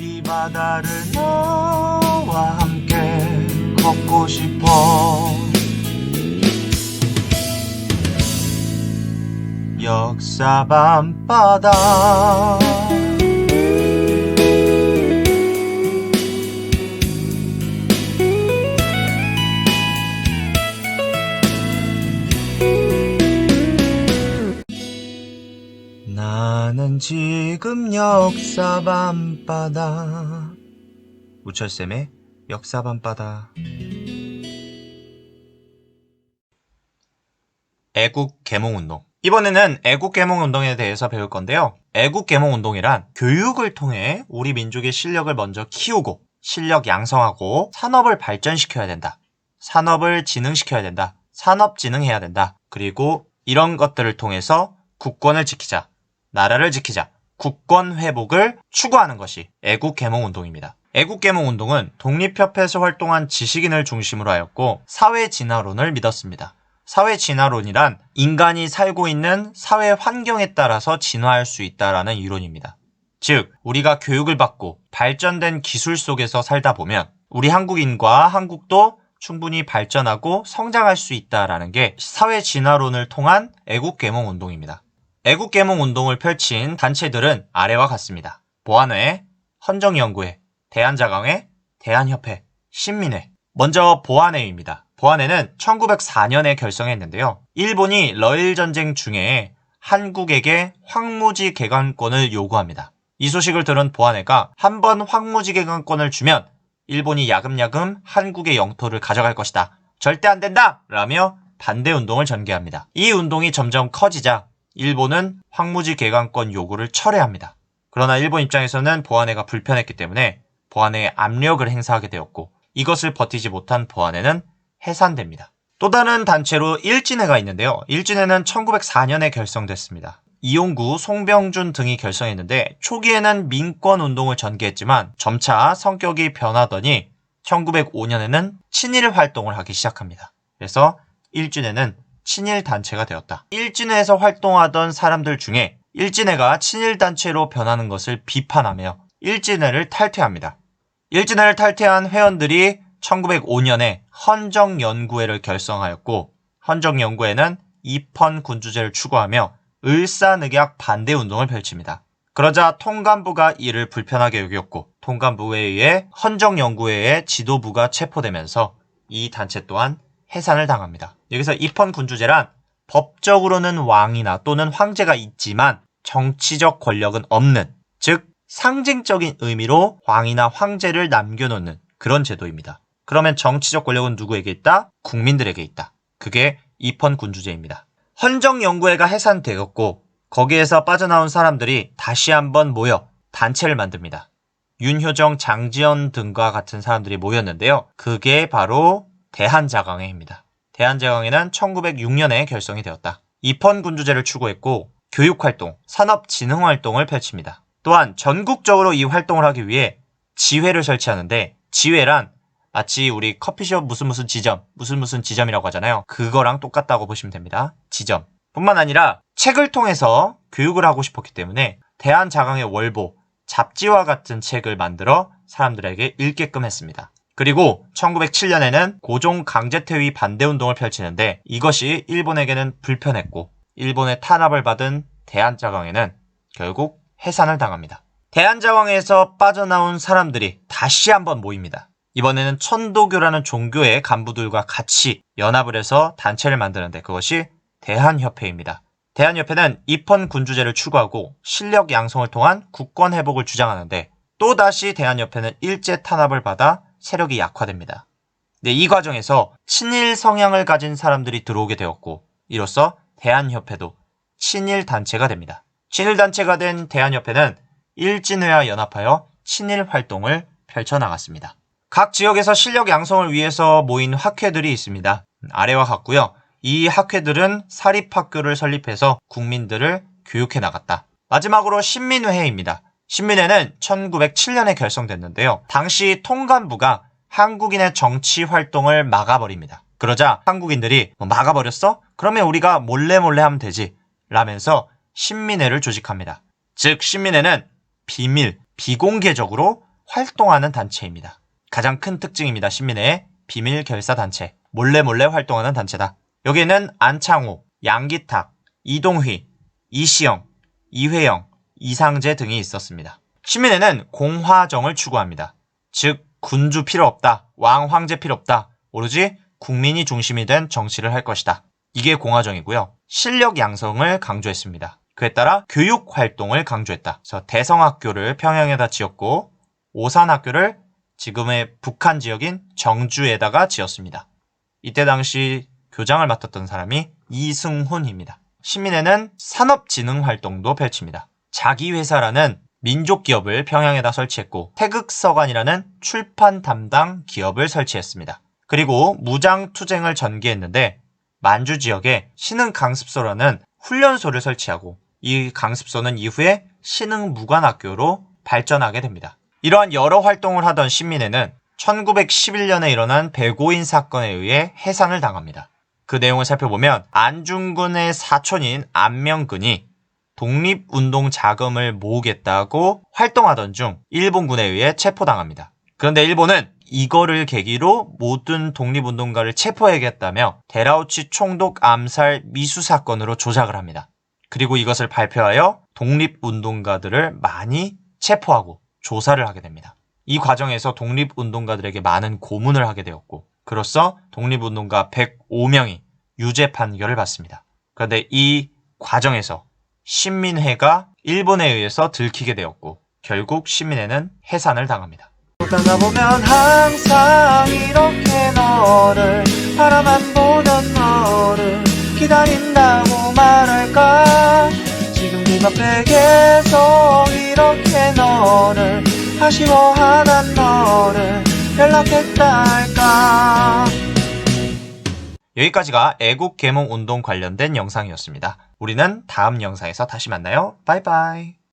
이 바다를 너와 함께 걷고 싶어. 역사 밤바다 나는 지금 역사 밤바다. 우철쌤의 역사 밤바다. 애국 개몽운동. 이번에는 애국 개몽운동에 대해서 배울 건데요. 애국 개몽운동이란 교육을 통해 우리 민족의 실력을 먼저 키우고 실력 양성하고 산업을 발전시켜야 된다. 산업을 진흥시켜야 된다. 산업 진흥해야 된다. 그리고 이런 것들을 통해서 국권을 지키자 나라를 지키자, 국권 회복을 추구하는 것이 애국 개몽 운동입니다. 애국 개몽 운동은 독립협회에서 활동한 지식인을 중심으로 하였고 사회 진화론을 믿었습니다. 사회 진화론이란 인간이 살고 있는 사회 환경에 따라서 진화할 수 있다라는 이론입니다. 즉, 우리가 교육을 받고 발전된 기술 속에서 살다 보면 우리 한국인과 한국도 충분히 발전하고 성장할 수 있다라는 게 사회 진화론을 통한 애국 개몽 운동입니다. 애국개몽 운동을 펼친 단체들은 아래와 같습니다. 보안회, 헌정연구회, 대한자강회, 대한협회, 신민회. 먼저 보안회입니다. 보안회는 1904년에 결성했는데요. 일본이 러일 전쟁 중에 한국에게 황무지 개간권을 요구합니다. 이 소식을 들은 보안회가 한 번 황무지 개간권을 주면 일본이 야금야금 한국의 영토를 가져갈 것이다. 절대 안 된다! 라며 반대 운동을 전개합니다. 이 운동이 점점 커지자 일본은 황무지 개간권 요구를 철회합니다. 그러나 일본 입장에서는 보안회가 불편했기 때문에 보안회에 압력을 행사하게 되었고 이것을 버티지 못한 보안회는 해산됩니다. 또 다른 단체로 일진회가 있는데요. 일진회는 1904년에 결성됐습니다. 이용구, 송병준 등이 결성했는데 초기에는 민권 운동을 전개했지만 점차 성격이 변하더니 1905년에는 친일 활동을 하기 시작합니다. 그래서 일진회는 친일 단체가 되었다. 일진회에서 활동하던 사람들 중에 일진회가 친일 단체로 변하는 것을 비판하며 일진회를 탈퇴합니다. 일진회를 탈퇴한 회원들이 1905년에 헌정연구회를 결성하였고 헌정연구회는 입헌 군주제를 추구하며 을사늑약 반대 운동을 펼칩니다. 그러자 통감부가 이를 불편하게 여겼고 통감부에 의해 헌정연구회의 지도부가 체포되면서 이 단체 또한 해산을 당합니다. 여기서 입헌 군주제란 법적으로는 왕이나 또는 황제가 있지만 정치적 권력은 없는 즉 상징적인 의미로 왕이나 황제를 남겨놓는 그런 제도입니다. 그러면 정치적 권력은 누구에게 있다? 국민들에게 있다. 그게 입헌 군주제입니다. 헌정연구회가 해산되었고 거기에서 빠져나온 사람들이 다시 한번 모여 단체를 만듭니다. 윤효정, 장지연 등과 같은 사람들이 모였는데요. 그게 바로 대한자강회입니다. 대한자강회는 1906년에 결성이 되었다. 입헌군주제를 추구했고 교육활동, 산업진흥활동을 펼칩니다. 또한 전국적으로 이 활동을 하기 위해 지회를 설치하는데 지회란 마치 우리 커피숍 무슨 무슨 지점, 무슨 무슨 지점이라고 하잖아요. 그거랑 똑같다고 보시면 됩니다. 지점. 뿐만 아니라 책을 통해서 교육을 하고 싶었기 때문에 대한자강회 월보, 잡지와 같은 책을 만들어 사람들에게 읽게끔 했습니다. 그리고 1907년에는 고종 강제퇴위 반대운동을 펼치는데 이것이 일본에게는 불편했고 일본의 탄압을 받은 대한자강회는 결국 해산을 당합니다. 대한자강회에서 빠져나온 사람들이 다시 한번 모입니다. 이번에는 천도교라는 종교의 간부들과 같이 연합을 해서 단체를 만드는데 그것이 대한협회입니다. 대한협회는 입헌 군주제를 추구하고 실력 양성을 통한 국권 회복을 주장하는데 또다시 대한협회는 일제 탄압을 받아 세력이 약화됩니다. 네, 이 과정에서 친일 성향을 가진 사람들이 들어오게 되었고 이로써 대한협회도 친일 단체가 됩니다. 친일 단체가 된 대한협회는 일진회와 연합하여 친일 활동을 펼쳐나갔습니다. 각 지역에서 실력 양성을 위해서 모인 학회들이 있습니다. 아래와 같고요. 이 학회들은 사립학교를 설립해서 국민들을 교육해 나갔다. 마지막으로 신민회입니다. 신민회는 1907년에 결성됐는데요. 당시 통감부가 한국인의 정치 활동을 막아버립니다. 그러자 한국인들이 뭐 막아버렸어? 그러면 우리가 몰래 몰래 하면 되지. 라면서 신민회를 조직합니다. 즉 신민회는 비밀, 비공개적으로 활동하는 단체입니다. 가장 큰 특징입니다. 신민회의 비밀 결사 단체. 몰래 몰래 활동하는 단체다. 여기에는 안창호, 양기탁, 이동휘, 이시영, 이회영, 이상재 등이 있었습니다. 신민회는 공화정을 추구합니다. 즉 군주 필요 없다, 왕 황제 필요 없다. 오로지 국민이 중심이 된 정치를 할 것이다. 이게 공화정이고요. 실력 양성을 강조했습니다. 그에 따라 교육 활동을 강조했다. 그래서 대성학교를 평양에다 지었고 오산학교를 지금의 북한 지역인 정주에다가 지었습니다. 이때 당시 교장을 맡았던 사람이 이승훈입니다. 시민회는 산업진흥 활동도 펼칩니다. 자기 회사라는 민족 기업을 평양에다 설치했고 태극서관이라는 출판 담당 기업을 설치했습니다. 그리고 무장 투쟁을 전개했는데 만주 지역에 신흥 강습소라는 훈련소를 설치하고 이 강습소는 이후에 신흥 무관학교로 발전하게 됩니다. 이러한 여러 활동을 하던 신민회는 1911년에 일어난 배고인 사건에 의해 해산을 당합니다. 그 내용을 살펴보면 안중근의 사촌인 안명근이 독립운동 자금을 모으겠다고 활동하던 중 일본군에 의해 체포당합니다. 그런데 일본은 이거를 계기로 모든 독립운동가를 체포해야겠다며 데라우치 총독 암살 미수 사건으로 조작을 합니다. 그리고 이것을 발표하여 독립운동가들을 많이 체포하고 조사를 하게 됩니다. 이 과정에서 독립운동가들에게 많은 고문을 하게 되었고 그로써 독립운동가 105명이 유죄 판결을 받습니다. 그런데 이 과정에서 신민회가 일본에 의해서 들키게 되었고 결국 신민회는 해산을 당합니다. 보다가 보면 항상 이렇게 너를 바라만 보던 너를 기다린다고 말할까 지금 네 앞에 계속 이렇게 너를 아쉬워하던 너를 연락했다 할까 여기까지가 애국 계몽 운동 관련된 영상이었습니다. 우리는 다음 영상에서 다시 만나요. 바이바이.